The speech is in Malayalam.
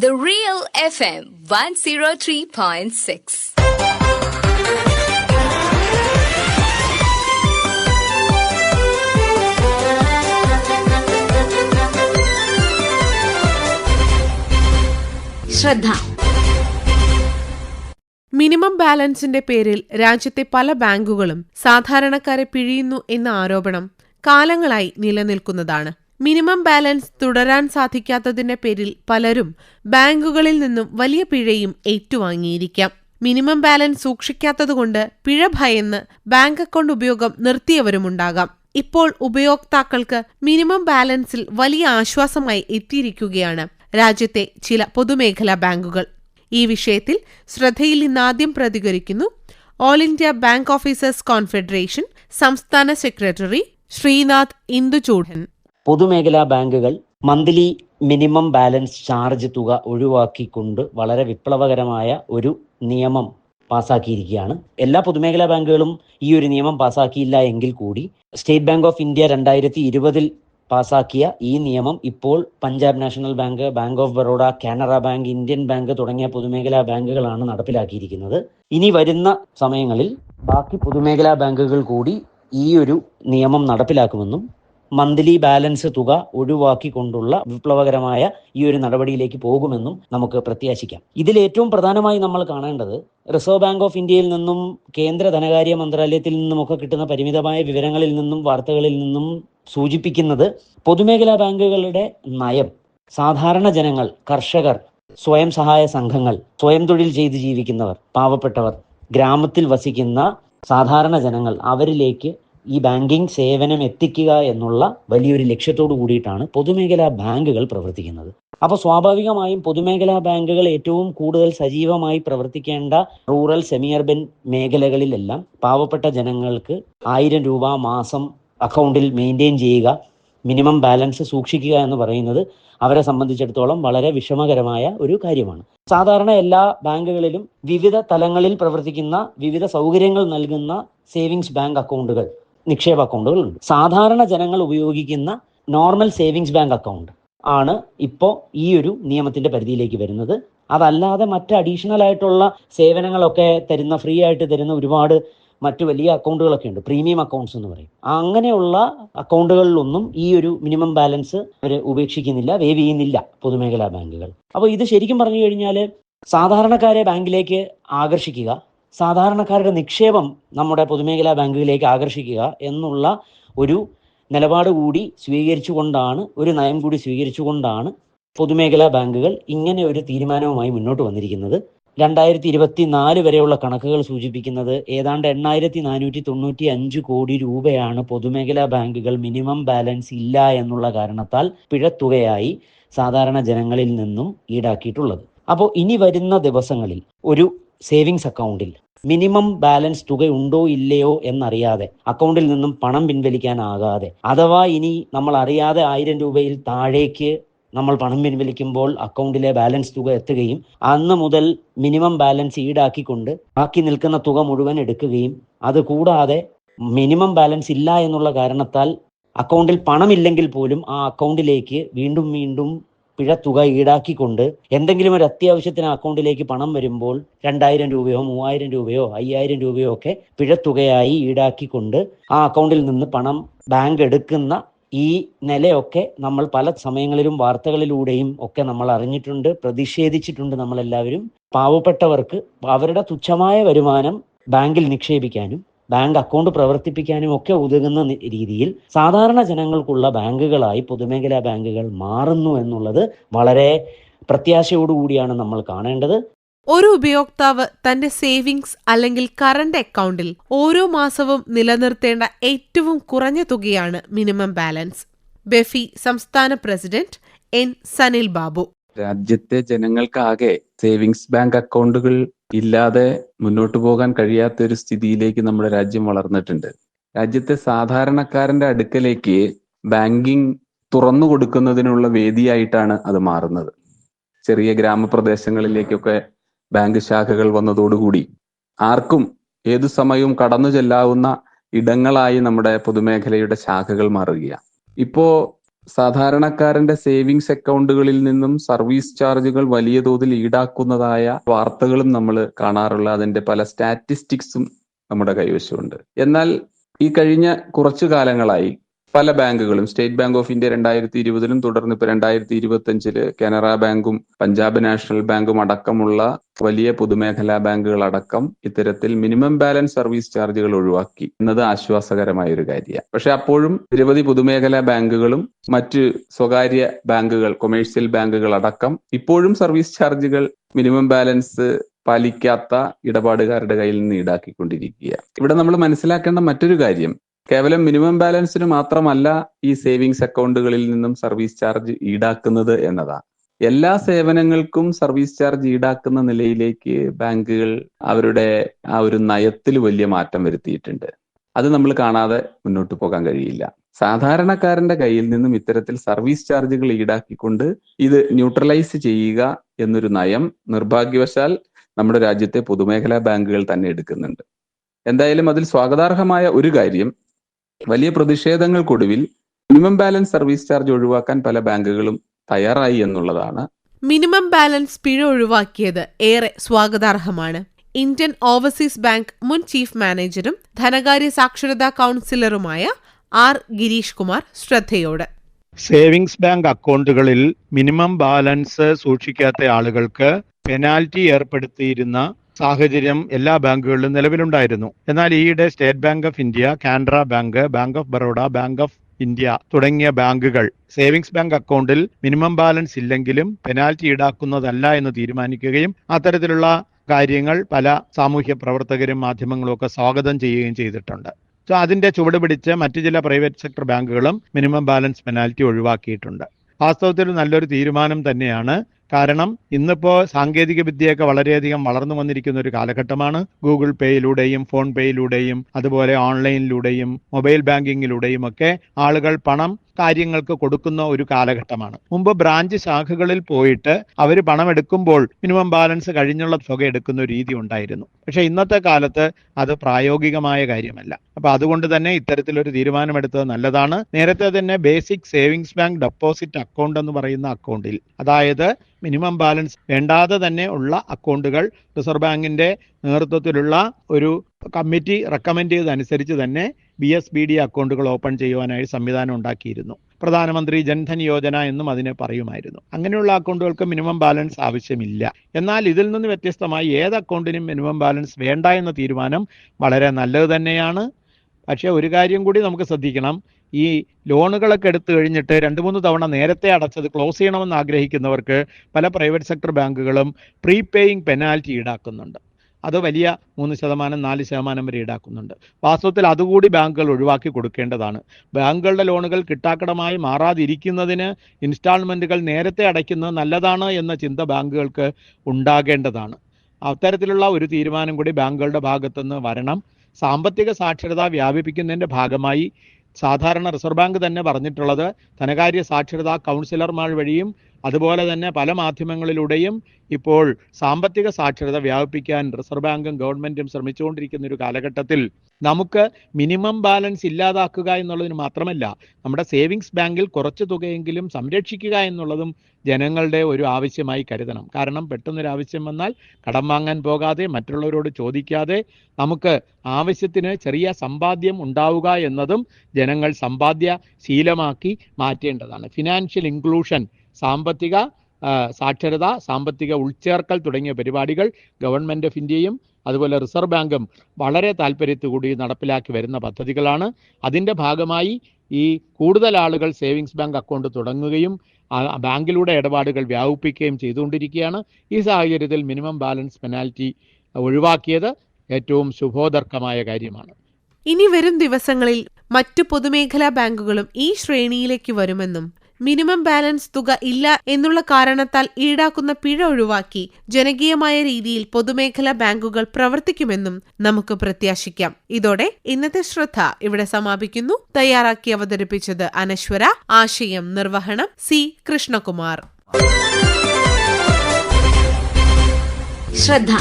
The Real FM 103.6. ശ്രദ്ധ മിനിമം ബാലൻസിന്റെ പേരിൽ രാജ്യത്തെ പല ബാങ്കുകളും സാധാരണക്കാരെ പിഴിയുന്നു എന്ന ആരോപണം കാലങ്ങളായി നിലനിൽക്കുന്നതാണ് മിനിമം ബാലൻസ് തുടരാൻ സാധിക്കാത്തതിന്റെ പേരിൽ പലരും ബാങ്കുകളിൽ നിന്നും വലിയ പിഴയും ഏറ്റുവാങ്ങിയിരിക്കാം. മിനിമം ബാലൻസ് സൂക്ഷിക്കാത്തതുകൊണ്ട് പിഴ ഭയന്ന് ബാങ്ക് അക്കൗണ്ട് ഉപയോഗം നിർത്തിയവരുമുണ്ടാകാം. ഇപ്പോൾ ഉപയോക്താക്കൾക്ക് മിനിമം ബാലൻസിൽ വലിയ ആശ്വാസമായി എത്തിയിരിക്കുകയാണ് രാജ്യത്തെ ചില പൊതുമേഖലാ ബാങ്കുകൾ. ഈ വിഷയത്തിൽ ശ്രദ്ധയിൽ ഇന്നാദ്യം പ്രതികരിക്കുന്നു all India bank officers confederation സംസ്ഥാന സെക്രട്ടറി ശ്രീനാഥ് ഇന്ദുചൂഡൻ പൊതുമേഖലാ ബാങ്കുകൾ മന്ത്ലി മിനിമം ബാലൻസ് ചാർജ് തുക ഒഴിവാക്കിക്കൊണ്ട് വളരെ വിപ്ലവകരമായ ഒരു നിയമം പാസാക്കിയിരിക്കുകയാണ്. എല്ലാ പൊതുമേഖലാ ബാങ്കുകളും ഈ ഒരു നിയമം പാസാക്കിയില്ല എങ്കിൽ കൂടി സ്റ്റേറ്റ് ബാങ്ക് ഓഫ് ഇന്ത്യ രണ്ടായിരത്തി ഇരുപതിൽ പാസാക്കിയ ഈ നിയമം ഇപ്പോൾ Punjab national bank bank of Baroda Canara bank Indian bank തുടങ്ങിയ പൊതുമേഖലാ ബാങ്കുകളാണ് നടപ്പിലാക്കിയിരിക്കുന്നത്. ഇനി വരുന്ന സമയങ്ങളിൽ ബാക്കി പൊതുമേഖലാ ബാങ്കുകൾ കൂടി ഈ ഒരു നിയമം നടപ്പിലാക്കുമെന്നും മന്ത്ലി ബാലൻസ് തുക ഒഴിവാക്കിക്കൊണ്ടുള്ള വിപ്ലവകരമായ ഈ ഒരു നടപടിയിലേക്ക് പോകുമെന്നും നമുക്ക് പ്രത്യാശിക്കാം. ഇതിൽ ഏറ്റവും പ്രധാനമായി നമ്മൾ കാണേണ്ടത് റിസർവ് ബാങ്ക് ഓഫ് ഇന്ത്യയിൽ നിന്നും കേന്ദ്ര ധനകാര്യ മന്ത്രാലയത്തിൽ നിന്നുമൊക്കെ കിട്ടുന്ന പരിമിതമായ വിവരങ്ങളിൽ നിന്നും വാർത്തകളിൽ നിന്നും സൂചിപ്പിക്കുന്നത് പൊതുമേഖലാ ബാങ്കുകളുടെ നയം സാധാരണ ജനങ്ങൾ കർഷകർ സ്വയം സഹായ സംഘങ്ങൾ സ്വയം തൊഴിൽ ചെയ്ത് ജീവിക്കുന്നവർ പാവപ്പെട്ടവർ ഗ്രാമത്തിൽ വസിക്കുന്ന സാധാരണ ജനങ്ങൾ അവരിലേക്ക് ഈ ബാങ്കിങ് സേവനം എത്തിക്കുക എന്നുള്ള വലിയൊരു ലക്ഷ്യത്തോടു കൂടിയിട്ടാണ് പൊതുമേഖലാ ബാങ്കുകൾ പ്രവർത്തിക്കുന്നത്. അപ്പോൾ സ്വാഭാവികമായും പൊതുമേഖലാ ബാങ്കുകൾ ഏറ്റവും കൂടുതൽ സജീവമായി പ്രവർത്തിക്കേണ്ട റൂറൽ സെമി അർബൻ മേഖലകളിലെല്ലാം പാവപ്പെട്ട ജനങ്ങൾക്ക് ആയിരം രൂപ മാസം അക്കൗണ്ടിൽ മെയിന്റെയിൻ ചെയ്യുക മിനിമം ബാലൻസ് സൂക്ഷിക്കുക എന്ന് പറയുന്നത് അവരെ സംബന്ധിച്ചിടത്തോളം വളരെ വിഷമകരമായ ഒരു കാര്യമാണ്. സാധാരണ എല്ലാ ബാങ്കുകളിലും വിവിധ തലങ്ങളിൽ പ്രവർത്തിക്കുന്ന വിവിധ സൗകര്യങ്ങൾ നൽകുന്ന സേവിങ്സ് ബാങ്ക് അക്കൗണ്ടുകൾ നിക്ഷേപ അക്കൗണ്ടുകളുണ്ട്. സാധാരണ ജനങ്ങൾ ഉപയോഗിക്കുന്ന നോർമൽ സേവിങ്സ് ബാങ്ക് അക്കൗണ്ട് ആണ് ഇപ്പോൾ ഈ ഒരു നിയമത്തിന്റെ പരിധിയിലേക്ക് വരുന്നത്. അതല്ലാതെ മറ്റ് അഡീഷണൽ ആയിട്ടുള്ള സേവനങ്ങളൊക്കെ തരുന്ന ഫ്രീ ആയിട്ട് തരുന്ന ഒരുപാട് മറ്റു വലിയ അക്കൗണ്ടുകളൊക്കെ ഉണ്ട്. പ്രീമിയം അക്കൗണ്ട്സ് എന്ന് പറയും. അങ്ങനെയുള്ള അക്കൗണ്ടുകളിലൊന്നും ഈ ഒരു മിനിമം ബാലൻസ് അവർ ഉപേക്ഷിക്കുന്നില്ല വേവ് ചെയ്യുന്നില്ല പൊതുമേഖലാ ബാങ്കുകൾ. അപ്പോൾ ഇത് ശരിക്കും പറഞ്ഞു കഴിഞ്ഞാൽ സാധാരണക്കാരെ ബാങ്കിലേക്ക് ആകർഷിക്കുക സാധാരണക്കാരുടെ നിക്ഷേപം നമ്മുടെ പൊതുമേഖലാ ബാങ്കുകളിലേക്ക് ആകർഷിക്കുക എന്നുള്ള ഒരു നിലപാട് കൂടി സ്വീകരിച്ചുകൊണ്ടാണ് ഒരു നയം കൂടി സ്വീകരിച്ചുകൊണ്ടാണ് പൊതുമേഖലാ ബാങ്കുകൾ ഇങ്ങനെ ഒരു തീരുമാനവുമായി മുന്നോട്ട് വന്നിരിക്കുന്നത്. രണ്ടായിരത്തി ഇരുപത്തി നാല് വരെയുള്ള കണക്കുകൾ സൂചിപ്പിക്കുന്നത് ഏതാണ്ട് എണ്ണായിരത്തി നാനൂറ്റി തൊണ്ണൂറ്റി അഞ്ച് കോടി രൂപയാണ് പൊതുമേഖലാ ബാങ്കുകൾ മിനിമം ബാലൻസ് ഇല്ല എന്നുള്ള കാരണത്താൽ പിഴത്തുകയായി സാധാരണ ജനങ്ങളിൽ നിന്നും ഈടാക്കിയിട്ടുള്ളത്. അപ്പോൾ ഇനി വരുന്ന ദിവസങ്ങളിൽ ഒരു സേവിങ്സ് അക്കൗണ്ടിൽ. മിനിമം ബാലൻസ് തുക ഉണ്ടോ ഇല്ലയോ എന്നറിയാതെ അക്കൗണ്ടിൽ നിന്നും പണം പിൻവലിക്കാനാകാതെ അഥവാ ഇനി നമ്മൾ അറിയാതെ ആയിരം രൂപയിൽ താഴേക്ക് നമ്മൾ പണം പിൻവലിക്കുമ്പോൾ അക്കൗണ്ടിലെ ബാലൻസ് തുക എത്തുകയും അന്ന് മുതൽ മിനിമം ബാലൻസ് ഈടാക്കിക്കൊണ്ട് ബാക്കി നിൽക്കുന്ന തുക മുഴുവൻ എടുക്കുകയും അത് കൂടാതെ മിനിമം ബാലൻസ് ഇല്ല എന്നുള്ള കാരണത്താൽ അക്കൗണ്ടിൽ പണമില്ലെങ്കിൽ പോലും ആ അക്കൗണ്ടിലേക്ക് വീണ്ടും വീണ്ടും പിഴ തുക ഈടാക്കിക്കൊണ്ട് എന്തെങ്കിലും ഒരു അത്യാവശ്യത്തിന് അക്കൗണ്ടിലേക്ക് പണം വരുമ്പോൾ രണ്ടായിരം രൂപയോ മൂവായിരം രൂപയോ അയ്യായിരം രൂപയോ ഒക്കെ പിഴത്തുകയായി ഈടാക്കിക്കൊണ്ട് ആ അക്കൗണ്ടിൽ നിന്ന് പണം ബാങ്ക് എടുക്കുന്ന ഈ നിലയൊക്കെ നമ്മൾ പല സമയങ്ങളിലും വാർത്തകളിലൂടെയും ഒക്കെ നമ്മൾ അറിഞ്ഞിട്ടുണ്ട് പ്രതിഷേധിച്ചിട്ടുണ്ട് നമ്മളെല്ലാവരും. പാവപ്പെട്ടവർക്ക് അവരുടെ തുച്ഛമായ വരുമാനം ബാങ്കിൽ നിക്ഷേപിക്കാനും ബാങ്ക് അക്കൗണ്ട് പ്രവർത്തിപ്പിക്കാനും ഒക്കെ ഉതകുന്ന രീതിയിൽ സാധാരണ ജനങ്ങൾക്കുള്ള ബാങ്കുകളായി പൊതുമേഖലാ ബാങ്കുകൾ മാറുന്നു എന്നുള്ളത് വളരെ പ്രത്യാശയോടുകൂടിയാണ് നമ്മൾ കാണേണ്ടത്. ഒരു ഉപയോക്താവ് തന്റെ സേവിങ്സ് അല്ലെങ്കിൽ കറണ്ട് അക്കൗണ്ടിൽ ഓരോ മാസവും നിലനിർത്തേണ്ട ഏറ്റവും കുറഞ്ഞ തുകയാണ് മിനിമം ബാലൻസ്. ബെഫി സംസ്ഥാന പ്രസിഡന്റ് എൻ സനിൽ ബാബു. രാജ്യത്തെ ജനങ്ങൾക്കാകെ സേവിങ്സ് ബാങ്ക് അക്കൗണ്ടുകൾ ഇല്ലാതെ മുന്നോട്ട് പോകാൻ കഴിയാത്ത ഒരു സ്ഥിതിയിലേക്ക് നമ്മുടെ രാജ്യം വളർന്നിട്ടുണ്ട്. രാജ്യത്തെ സാധാരണക്കാരന്റെ അടുക്കലേക്ക് ബാങ്കിങ് തുറന്നു കൊടുക്കുന്നതിനുള്ള വേദിയായിട്ടാണ് അത് മാറുന്നത്. ചെറിയ ഗ്രാമപ്രദേശങ്ങളിലേക്കൊക്കെ ബാങ്ക് ശാഖകൾ വന്നതോടുകൂടി ആർക്കും ഏതു സമയവും കടന്നു ചെല്ലാവുന്ന ഇടങ്ങളായി നമ്മുടെ പൊതുമേഖലയുടെ ശാഖകൾ മാറുകയാണ്. ഇപ്പോ സാധാരണക്കാരന്റെ സേവിങ്സ് അക്കൗണ്ടുകളിൽ നിന്നും സർവീസ് ചാർജുകൾ വലിയ തോതിൽ ഈടാക്കുന്നതായ വാർത്തകളും നമ്മൾ കാണാറുള്ള അതിന്റെ പല സ്റ്റാറ്റിസ്റ്റിക്സും നമ്മുടെ കൈവശമുണ്ട്. എന്നാൽ ഈ കഴിഞ്ഞ കുറച്ചു കാലങ്ങളായി പല ബാങ്കുകളും സ്റ്റേറ്റ് ബാങ്ക് ഓഫ് ഇന്ത്യ രണ്ടായിരത്തി ഇരുപതിലും തുടർന്ന് ഇപ്പൊ രണ്ടായിരത്തി ഇരുപത്തി അഞ്ചിൽ കാനറ ബാങ്കും പഞ്ചാബ് നാഷണൽ ബാങ്കും അടക്കമുള്ള വലിയ പൊതുമേഖലാ ബാങ്കുകൾ അടക്കം ഇത്തരത്തിൽ മിനിമം ബാലൻസ് സർവീസ് ചാർജുകൾ ഒഴിവാക്കി എന്നത് ആശ്വാസകരമായ ഒരു കാര്യമാണ്. പക്ഷെ അപ്പോഴും നിരവധി പൊതുമേഖലാ ബാങ്കുകളും മറ്റ് സ്വകാര്യ ബാങ്കുകൾ കൊമേഴ്സ്യൽ ബാങ്കുകൾ അടക്കം ഇപ്പോഴും സർവീസ് ചാർജുകൾ മിനിമം ബാലൻസ് പാലിക്കാത്ത ഇടപാടുകാരുടെ കയ്യിൽ നിന്ന് ഈടാക്കിക്കൊണ്ടിരിക്കുക ഇവിടെ നമ്മൾ മനസ്സിലാക്കേണ്ട മറ്റൊരു കാര്യം കേവലം മിനിമം ബാലൻസിന് മാത്രമല്ല ഈ സേവിങ്സ് അക്കൗണ്ടുകളിൽ നിന്നും സർവീസ് ചാർജ് ഈടാക്കുന്നത് എന്നതാണ്. എല്ലാ സേവനങ്ങൾക്കും സർവീസ് ചാർജ് ഈടാക്കുന്ന നിലയിലേക്ക് ബാങ്കുകൾ അവരുടെ ആ ഒരു നയത്തിൽ വലിയ മാറ്റം വരുത്തിയിട്ടുണ്ട്. അത് നമ്മൾ കാണാതെ മുന്നോട്ട് പോകാൻ കഴിയില്ല. സാധാരണക്കാരന്റെ കയ്യിൽ നിന്നും ഇത്തരത്തിൽ സർവീസ് ചാർജുകൾ ഈടാക്കിക്കൊണ്ട് ഇത് ന്യൂട്രലൈസ് ചെയ്യുക എന്നൊരു നയം നിർഭാഗ്യവശാൽ നമ്മുടെ രാജ്യത്തെ പൊതുമേഖലാ ബാങ്കുകൾ തന്നെ എടുക്കുന്നുണ്ട്. എന്തായാലും അതിൽ സ്വാഗതാർഹമായ ഒരു കാര്യം വലിയ പ്രതിഷേധങ്ങൾക്കൊടുവിൽ മിനിമം ബാലൻസ് സർവീസ് ചാർജ് ഒഴിവാക്കാൻ പല ബാങ്കുകളും തയ്യാറായി എന്നുള്ളതാണ്. മിനിമം ബാലൻസ് പിഴ ഒഴിവാക്കിയത് ഏറെ സ്വാഗതാർഹമാണ്. ഇന്ത്യൻ ഓവർസീസ് ബാങ്ക് മുൻ ചീഫ് മാനേജറും ധനകാര്യ സാക്ഷരതാ കൗൺസിലറുമായ ആർ ഗിരീഷ് കുമാർ ശ്രദ്ധയോട്. സേവിങ്സ് ബാങ്ക് അക്കൗണ്ടുകളിൽ മിനിമം ബാലൻസ് സൂക്ഷിക്കാത്ത ആളുകൾക്ക് പെനാൽറ്റി ഏർപ്പെടുത്തിയിരുന്ന സാഹചര്യം എല്ലാ ബാങ്കുകളിലും നിലവിലുണ്ടായിരുന്നു. എന്നാൽ ഈയിടെ state bank of India Canara bank bank of Baroda bank of India തുടങ്ങിയ ബാങ്കുകൾ സേവിങ്സ് ബാങ്ക് അക്കൗണ്ടിൽ മിനിമം ബാലൻസ് ഇല്ലെങ്കിലും പെനാൽറ്റി ഈടാക്കുന്നതല്ല എന്ന് തീരുമാനിക്കുകയും അത്തരത്തിലുള്ള കാര്യങ്ങൾ പല സാമൂഹ്യ പ്രവർത്തകരും മാധ്യമങ്ങളും ഒക്കെ സ്വാഗതം ചെയ്യുകയും ചെയ്തിട്ടുണ്ട്. സോ അതിന്റെ ചുവട് പിടിച്ച് മറ്റു ചില പ്രൈവറ്റ് സെക്ടർ ബാങ്കുകളും മിനിമം ബാലൻസ് പെനാൽറ്റി ഒഴിവാക്കിയിട്ടുണ്ട്. വാസ്തവത്തിൽ നല്ലൊരു തീരുമാനം തന്നെയാണ് കാരണം ഇന്നിപ്പോ സാങ്കേതിക വിദ്യയൊക്കെ വളരെയധികം വളർന്നു വന്നിരിക്കുന്ന ഒരു കാലഘട്ടമാണ്. ഗൂഗിൾ പേയിലൂടെയും ഫോൺ പേയിലൂടെയും അതുപോലെ ഓൺലൈനിലൂടെയും മൊബൈൽ ബാങ്കിങ്ങിലൂടെയും ഒക്കെ ആളുകൾ പണം കാര്യങ്ങൾക്ക് കൊടുക്കുന്ന ഒരു കാലഘട്ടമാണ്. മുമ്പ് ബ്രാഞ്ച് ശാഖകളിൽ പോയിട്ട് അവർ പണം എടുക്കുമ്പോൾ മിനിമം ബാലൻസ് കഴിഞ്ഞുള്ള തുക എടുക്കുന്ന രീതി ഉണ്ടായിരുന്നു. പക്ഷേ ഇന്നത്തെ കാലത്ത് അത് പ്രായോഗികമായ കാര്യമല്ല. അപ്പൊ അതുകൊണ്ട് തന്നെ ഇത്തരത്തിലൊരു തീരുമാനമെടുത്തത് നല്ലതാണ്. നേരത്തെ തന്നെ basic savings bank deposit account എന്ന് പറയുന്ന അക്കൗണ്ടിൽ അതായത് മിനിമം ബാലൻസ് വേണ്ടാതെ തന്നെ ഉള്ള അക്കൗണ്ടുകൾ റിസർവ് ബാങ്കിന്റെ നേതൃത്വത്തിലുള്ള ഒരു കമ്മിറ്റി റെക്കമെൻഡ് ചെയ്തതനുസരിച്ച് തന്നെ ബി എസ് ബി ഡി അക്കൗണ്ടുകൾ ഓപ്പൺ ചെയ്യുവാനായി സംവിധാനം ഉണ്ടാക്കിയിരുന്നു. പ്രധാനമന്ത്രി ജൻധൻ യോജന എന്നും അതിനെ പറയുമായിരുന്നു. അങ്ങനെയുള്ള അക്കൗണ്ടുകൾക്ക് മിനിമം ബാലൻസ് ആവശ്യമില്ല. എന്നാൽ ഇതിൽ നിന്ന് വ്യത്യസ്തമായി ഏത് അക്കൗണ്ടിനും മിനിമം ബാലൻസ് വേണ്ട എന്ന തീരുമാനം വളരെ നല്ലത് തന്നെയാണ്. പക്ഷേ ഒരു കാര്യം കൂടി നമുക്ക് ശ്രദ്ധിക്കണം. ഈ ലോണുകളൊക്കെ എടുത്തു കഴിഞ്ഞിട്ട് രണ്ട് മൂന്ന് തവണ നേരത്തെ അടച്ചത് ക്ലോസ് ചെയ്യണമെന്ന് ആഗ്രഹിക്കുന്നവർക്ക് പല പ്രൈവറ്റ് സെക്ടർ ബാങ്കുകളും പ്രീപേയിങ് പെനാൽറ്റി ഈടാക്കുന്നുണ്ട്. അത് വലിയ മൂന്ന് ശതമാനം നാല് ശതമാനം വരെ ഈടാക്കുന്നുണ്ട്. വാസ്തവത്തിൽ അതുകൂടി ബാങ്കുകൾ ഒഴിവാക്കി കൊടുക്കേണ്ടതാണ്. ബാങ്കുകളുടെ ലോണുകൾ കിട്ടാക്കടമായി മാറാതിരിക്കുന്നതിന് ഇൻസ്റ്റാൾമെന്റുകൾ നേരത്തെ അടയ്ക്കുന്നത് നല്ലതാണ് എന്ന ചിന്ത ബാങ്കുകൾക്ക് ഉണ്ടാകേണ്ടതാണ്. അത്തരത്തിലുള്ള ഒരു തീരുമാനം കൂടി ബാങ്കുകളുടെ ഭാഗത്തുനിന്ന് വരണം. സാമ്പത്തിക സാക്ഷരത വ്യാപിപ്പിക്കുന്നതിന്റെ ഭാഗമായി സാധാരണ റിസർവ് ബാങ്ക് തന്നെ പറഞ്ഞിട്ടുള്ളത് ധനകാര്യ സാക്ഷരതാ കൗൺസിലർമാർ വഴിയും അതുപോലെ തന്നെ പല മാധ്യമങ്ങളിലൂടെയും ഇപ്പോൾ സാമ്പത്തിക സാക്ഷരത വ്യാപിപ്പിക്കാൻ റിസർവ് ബാങ്കും ഗവൺമെന്റും ശ്രമിച്ചുകൊണ്ടിരിക്കുന്ന ഒരു കാലഘട്ടത്തിൽ നമുക്ക് മിനിമം ബാലൻസ് ഇല്ലാതാക്കുക എന്നുള്ളതിന് മാത്രമല്ല നമ്മുടെ സേവിങ്സ് ബാങ്കിൽ കുറച്ച് തുകയെങ്കിലും സംരക്ഷിക്കുക എന്നുള്ളതും ജനങ്ങളുടെ ഒരു ആവശ്യമായി കരുതണം. കാരണം പെട്ടെന്നൊരു ആവശ്യം വന്നാൽ കടം വാങ്ങാൻ പോകാതെ മറ്റുള്ളവരോട് ചോദിക്കാതെ നമുക്ക് ആവശ്യത്തിന് ചെറിയ സമ്പാദ്യം ഉണ്ടാവുക എന്നതും ജനങ്ങൾ സമ്പാദ്യ ശീലമാക്കി മാറ്റേണ്ടതാണ്. ഫിനാൻഷ്യൽ ഇൻക്ലൂഷൻ സാമ്പത്തിക സാക്ഷരത സാമ്പത്തിക ഉൾച്ചേർക്കൽ തുടങ്ങിയ പരിപാടികൾ ഗവൺമെന്റ് ഓഫ് ഇന്ത്യയും അതുപോലെ റിസർവ് ബാങ്കും വളരെ താല്പര്യത്തോടുകൂടി നടപ്പിലാക്കി വരുന്ന പദ്ധതികളാണ്. അതിന്റെ ഭാഗമായി ഈ കൂടുതൽ ആളുകൾ സേവിങ്സ് ബാങ്ക് അക്കൗണ്ട് തുടങ്ങുകയും ബാങ്കിലൂടെ ഇടപാടുകൾ വ്യാപിപ്പിക്കുകയും ചെയ്തുകൊണ്ടിരിക്കുകയാണ്. ഈ സാഹചര്യത്തിൽ മിനിമം ബാലൻസ് പെനാൽറ്റി ഒഴിവാക്കിയത് ഏറ്റവും ശുഭോദർക്കമായ കാര്യമാണ്. ഇനി വരും ദിവസങ്ങളിൽ മറ്റു പൊതുമേഖലാ ബാങ്കുകളും ഈ ശ്രേണിയിലേക്ക് വരുമെന്നും മിനിമം ബാലൻസ് തുക ഇല്ല എന്നുള്ള കാരണത്താൽ ഈടാക്കുന്ന പിഴ ഒഴിവാക്കി ജനകീയമായ രീതിയിൽ പൊതുമേഖലാ ബാങ്കുകൾ പ്രവർത്തിക്കുമെന്നും നമുക്ക് പ്രത്യാശിക്കാം. ഇതോടെ ഇന്നത്തെ ശ്രദ്ധ ഇവിടെ സമാപിക്കുന്നു. തയ്യാറാക്കി അവതരിപ്പിച്ചത് അനശ്വര ആശയം നിർവഹണം സി കൃഷ്ണകുമാർ. ശ്രദ്ധ.